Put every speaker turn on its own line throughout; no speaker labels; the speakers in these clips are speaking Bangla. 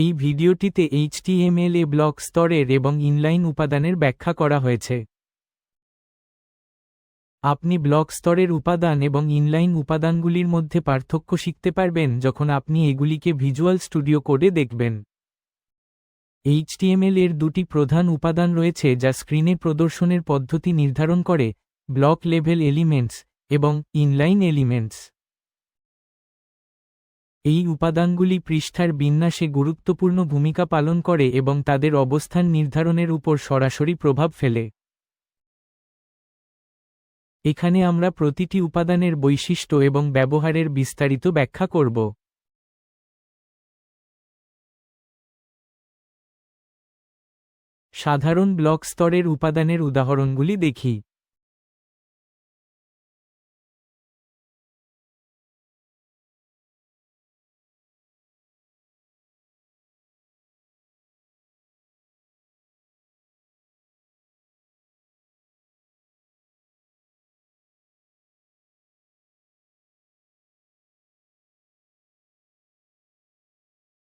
এই ভিডিওটিতে এইচটিএমএল এ ব্লক স্তরের এবং ইনলাইন উপাদানের ব্যাখ্যা করা হয়েছে। আপনি ব্লক স্তরের উপাদান এবং ইনলাইন উপাদানগুলির মধ্যে পার্থক্য শিখতে পারবেন যখন আপনি এগুলিকে ভিজুয়াল স্টুডিও কোডে দেখবেন। এইচটিএমএল এর দুটি প্রধান উপাদান রয়েছে যা স্ক্রিনে প্রদর্শনের পদ্ধতি নির্ধারণ করে, ব্লক লেভেল এলিমেন্টস এবং ইনলাইন এলিমেন্টস। এই উপাদানগুলি পৃষ্ঠার বিন্যাসে গুরুত্বপূর্ণ ভূমিকা পালন করে এবং তাদের অবস্থান নির্ধারণের উপর সরাসরি প্রভাব ফেলে। এখানে আমরা প্রতিটি উপাদানের বৈশিষ্ট্য এবং ব্যবহারের বিস্তারিত ব্যাখ্যা করব। সাধারণ ব্লক স্তরের উপাদানের উদাহরণগুলি দেখি।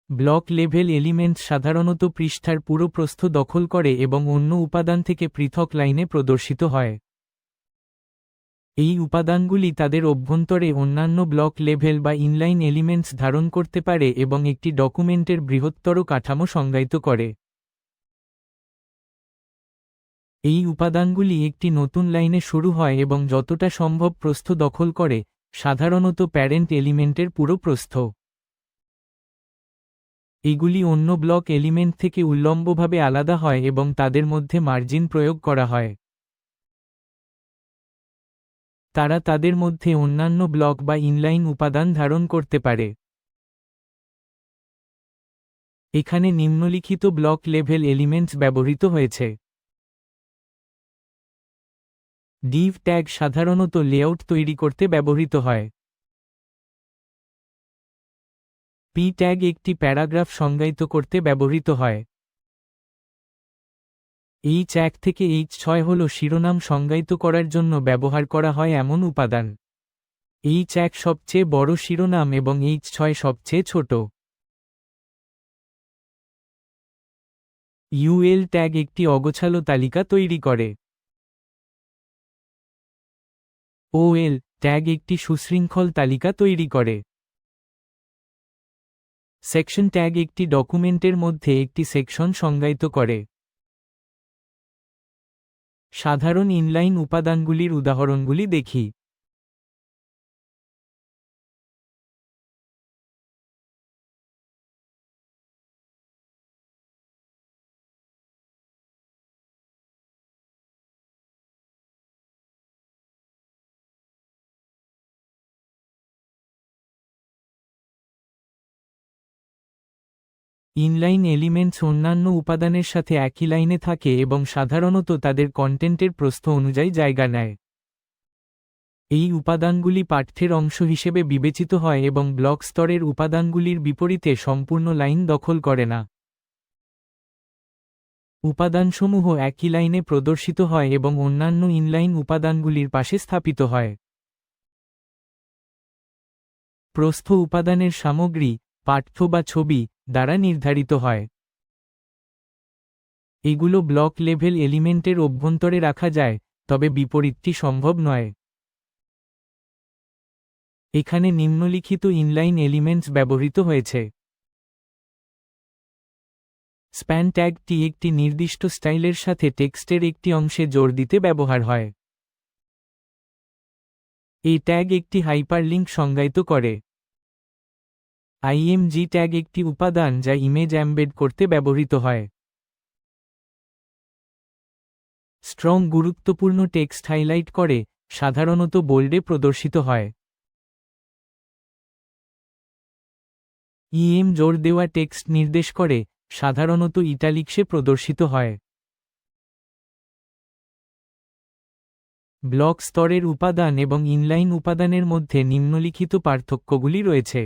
ব্লক লেভেল এলিমেন্টস সাধারণত পৃষ্ঠার পুরো প্রস্থ দখল করে এবং অন্য উপাদান থেকে পৃথক লাইনে প্রদর্শিত হয়। এই উপাদানগুলি তাদের অভ্যন্তরে অন্যান্য ব্লক লেভেল বা ইনলাইন এলিমেন্টস ধারণ করতে পারে এবং একটি ডকুমেন্টের বৃহত্তর কাঠামো সংজ্ঞায়িত করে। এই উপাদানগুলি একটি নতুন লাইনে শুরু হয় এবং যতটা সম্ভব প্রস্থ দখল করে, সাধারণত প্যারেন্ট এলিমেন্টের পুরো প্রস্থ। এগুলি অন্য ব্লক এলিমেন্ট থেকে উল্লম্বভাবে আলাদা হয় এবং তাদের মধ্যে মার্জিন প্রয়োগ করা হয়। তারা তাদের মধ্যে অন্যান্য ব্লক বা ইনলাইন উপাদান ধারণ করতে পারে। এখানে নিম্নলিখিত ব্লক লেভেল এলিমেন্টস ব্যবহৃত হয়েছে। ডিভ ট্যাগ সাধারণত লেআউট তৈরি করতে ব্যবহৃত হয়। পি ট্যাগ একটি প্যারাগ্রাফ সংজ্ঞায়িত করতে ব্যবহৃত হয়। এইচ এক থেকে এইচ ছয় হল শিরোনাম সংজ্ঞায়িত করার জন্য ব্যবহার করা হয় এমন উপাদান। এইচ এক সবচেয়ে বড় শিরোনাম এবং এইচ ছয় সবচেয়ে ছোট। ইউএল ট্যাগ একটি অগোছালো তালিকা তৈরি করে। ওএল ট্যাগ একটি সুশৃঙ্খল তালিকা তৈরি করে। সেকশন ট্যাগ একটি ডকুমেন্টের মধ্যে একটি সেকশন সংজ্ঞায়িত করে। সাধারণ ইনলাইন উপাদানগুলির উদাহরণগুলি দেখি। ইনলাইন এলিমেন্টস অন্যান্য উপাদানের সাথে একই লাইনে থাকে এবং সাধারণত তাদের কন্টেন্টের প্রস্থ অনুযায়ী জায়গা নেয়। এই উপাদানগুলি পাঠ্যের অংশ হিসেবে বিবেচিত হয় এবং ব্লক স্তরের উপাদানগুলির বিপরীতে সম্পূর্ণ লাইন দখল করে না। উপাদানসমূহ একই লাইনে প্রদর্শিত হয় এবং অন্যান্য ইনলাইন উপাদানগুলির পাশে স্থাপিত হয়। প্রস্থ উপাদানের সামগ্রী পাঠ্য বা ছবি দ্বারা নির্ধারিত হয়। এগুলো ব্লক লেভেল এলিমেন্টের অভ্যন্তরে রাখা যায়, তবে বিপরীতটি সম্ভব নয়। এখানে নিম্নলিখিত ইনলাইন এলিমেন্টস ব্যবহৃত হয়েছে। স্প্যান ট্যাগটি একটি নির্দিষ্ট স্টাইলের সাথে টেক্সটের একটি অংশে জোর দিতে ব্যবহার হয়। এই ট্যাগ একটি হাইপারলিঙ্ক সংজ্ঞায়িত করে। আইএমজি ট্যাগ একটি উপাদান যা ইমেজ অ্যাম্বেড করতে ব্যবহৃত হয়। স্ট্রং গুরুত্বপূর্ণ টেক্সট হাইলাইট করে, সাধারণত বোল্ডে প্রদর্শিত হয়। ইএম জোর দেওয়া টেক্সট নির্দেশ করে, সাধারণত ইটালিক্সে প্রদর্শিত হয়। ব্লক স্তরের উপাদান এবং ইনলাইন উপাদানের মধ্যে নিম্নলিখিত পার্থক্যগুলি রয়েছে।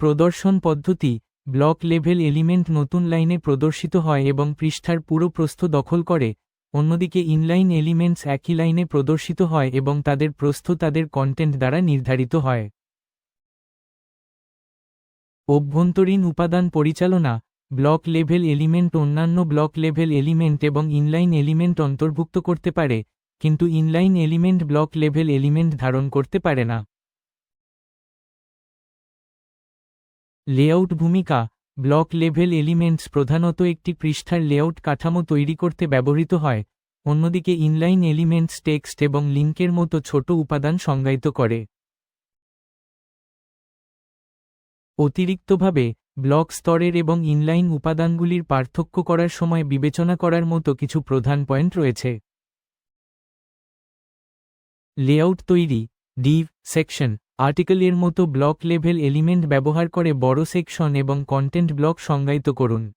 প্রদর্শন পদ্ধতি, ব্লক লেভেল এলিমেন্ট নতুন লাইনে প্রদর্শিত হয় এবং পৃষ্ঠার পুরো প্রস্থ দখল করে, অন্যদিকে ইনলাইন এলিমেন্টস একই লাইনে প্রদর্শিত হয় এবং তাদের প্রস্থ তাদের কন্টেন্ট দ্বারা নির্ধারিত হয়। অভ্যন্তরীণ উপাদান পরিচালনা, ব্লক লেভেল এলিমেন্ট অন্যান্য ব্লক লেভেল এলিমেন্ট এবং ইনলাইন এলিমেন্ট অন্তর্ভুক্ত করতে পারে, কিন্তু inline element block level element ধারণ করতে পারে না। লেআউট ভূমিকা, ব্লক লেভেল এলিমেন্টস প্রধানত একটি পৃষ্ঠার লেআউট কাঠামো তৈরি করতে ব্যবহৃত হয়, অন্যদিকে ইনলাইন এলিমেন্টস টেক্সট এবং লিঙ্কের মতো ছোট উপাদান সংজ্ঞায়িত করে। অতিরিক্তভাবে, ব্লক স্তরের এবং ইনলাইন উপাদানগুলির পার্থক্য করার সময় বিবেচনা করার মতো কিছু প্রধান পয়েন্ট রয়েছে। লেআউট তৈরি, ডিভ, সেকশন আর্টিকেল এর মতো ব্লক লেভেল এলিমেন্ট ব্যবহার করে বড় সেকশন এবং কন্টেন্ট ব্লক সংজ্ঞায়িত করুন।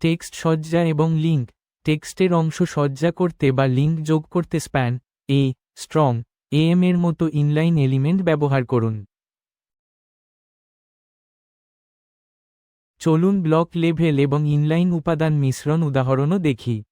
টেক্সট সজ্জা এবং লিঙ্ক। টেক্সটের অংশ সজ্জা করতে বা লিঙ্ক যোগ করতে স্প্যান, এ, স্ট্রং, এএম এর মতো ইনলাইন এলিমেন্ট ব্যবহার করুন। চলুন ব্লক লেভেল এবং ইনলাইন উপাদান মিশ্রণ উদাহরণও দেখি।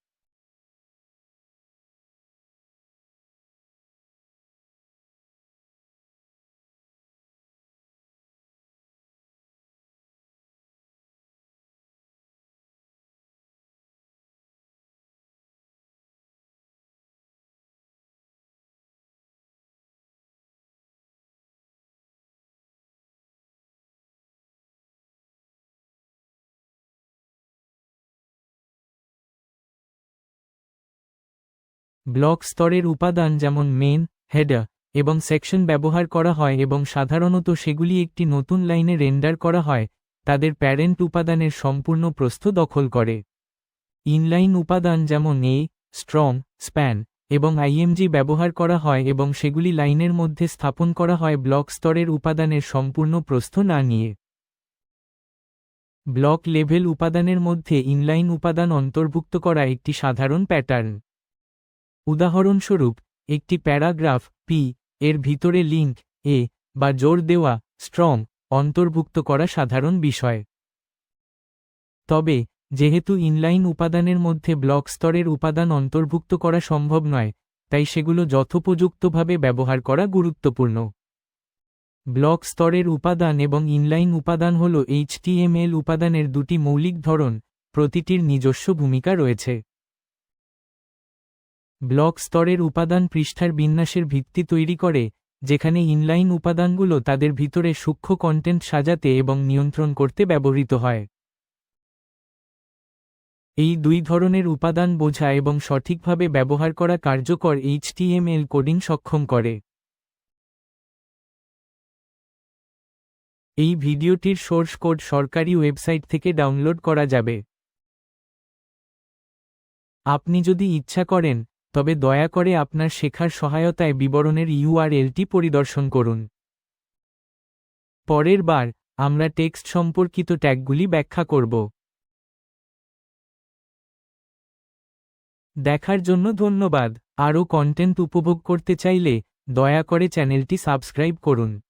ব্লক স্তরের উপাদান যেমন মেন হেডার এবং সেকশন ব্যবহার করা হয় এবং সাধারণত সেগুলি একটি নতুন লাইনে রেন্ডার করা হয়, তাদের প্যারেন্ট উপাদানের সম্পূর্ণ প্রস্থ দখল করে। ইনলাইন উপাদান যেমন এ স্ট্রং স্প্যান এবং আইএমজি ব্যবহার করা হয় এবং সেগুলি লাইনের মধ্যে স্থাপন করা হয় ব্লক স্তরের উপাদানের সম্পূর্ণ প্রস্থ না নিয়ে। ব্লক লেভেল উপাদানের মধ্যে ইনলাইন উপাদান অন্তর্ভুক্ত করা একটি সাধারণ প্যাটার্ন উদাহরণস্বরূপ, একটি প্যারাগ্রাফ পি এর ভিতরে লিঙ্ক এ বা জোর দেওয়া স্ট্রং অন্তর্ভুক্ত করা সাধারণ বিষয়। তবে, যেহেতু ইনলাইন উপাদানের মধ্যে ব্লক স্তরের উপাদান অন্তর্ভুক্ত করা সম্ভব নয়, তাই সেগুলো যথোপযুক্তভাবে ব্যবহার করা গুরুত্বপূর্ণ। ব্লক স্তরের উপাদান এবং ইনলাইন উপাদান হল এইচটিএমএল উপাদানের দুটি মৌলিক ধরন, প্রতিটির নিজস্ব ভূমিকা রয়েছে। ব্লক স্তরের উপাদান পৃষ্ঠার বিন্যাসের ভিত্তি তৈরি করে, যেখানে ইনলাইন উপাদানগুলো তাদের ভিতরে সূক্ষ্ম কন্টেন্ট সাজাতে এবং নিয়ন্ত্রণ করতে ব্যবহৃত হয়। এই দুই ধরনের উপাদান বোঝা এবং সঠিকভাবে ব্যবহার করা কার্যকর এইচটিএমএল কোডিং সক্ষম করে। এই ভিডিওটির সোর্স কোড সরকারি ওয়েবসাইট থেকে ডাউনলোড করা যাবে। আপনি যদি ইচ্ছা করেন তবে দয়া করে আপনার শেখার সহায়তায় বিবরণের ইউআরএলটি পরিদর্শন করুন। পরের বার, আমরা টেক্সট সম্পর্কিত ট্যাগগুলি ব্যাখ্যা করব। দেখার জন্য ধন্যবাদ। আরও কন্টেন্ট উপভোগ করতে চাইলে দয়া করে চ্যানেলটি সাবস্ক্রাইব করুন।